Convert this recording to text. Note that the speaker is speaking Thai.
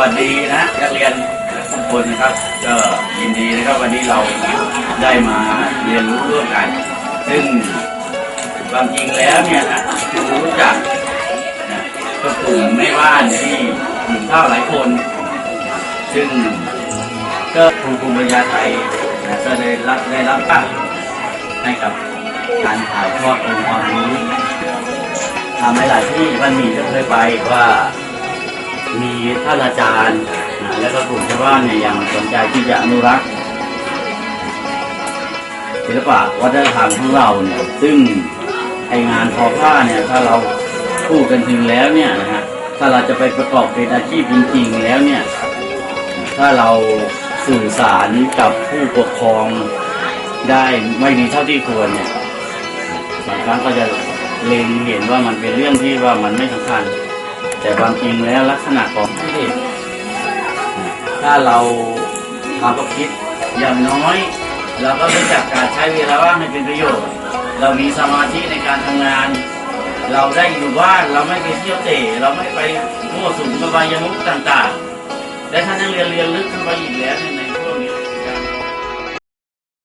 วัสดีนะนักเรียนทุกคนนะครับก็ยินดีนะครับวันนี้เราได้มาเรียนรู้ร่วมกัน ซึ่งความจริงแล้วเนี่ยนะคือรู้จักนะก็กลุ่มแม่บ้านที่หนุ่มข้าวหลายคน ซึ่งก็ครูภูมิปัญญาไทยนะก็ได้รับได้รับตั้งให้กับการถ่ายทอดองค์ความรู้ทำให้หลายที่มันมีก็เคยไปว่า มีท่านอาจารย์นะและก็กลุ่มชาวบ้านเนี่ยยังสนใจที่จะอนุรักษ์ศิลปะวัฒนธรรมของเราเนี่ยซึ่งไองานทอผ้าเนี่ยถ้าเราพูดกันถึงแล้วเนี่ยนะฮะถ้าเราจะไปประกอบเป็นอาชีพจริงๆแล้วเนี่ยถ้าเราสื่อสารกับผู้ปกครองได้ไม่ดีเท่าที่ควรเนี่ยบางครั้งก็จะเล็งเห็นว่ามันเป็นเรื่องที่ว่ามันไม่สำคัญ แต่ความจริงแล้วลักษณะของที่เด็กถ้าเราทำก็คิดอย่างน้อยเราก็รู้จักการใช้เวลาว่างให้เป็นประโยชน์ เรามีสมาธิในการทำงาน เราได้อยู่บ้านเราไม่ไปเที่ยวเตะเราไม่ไปมั่วสุมกับใบายมุกต่างๆ และถ้านักเรียนเรียนลึกขึ้นไปอีกแล้วเนี่ย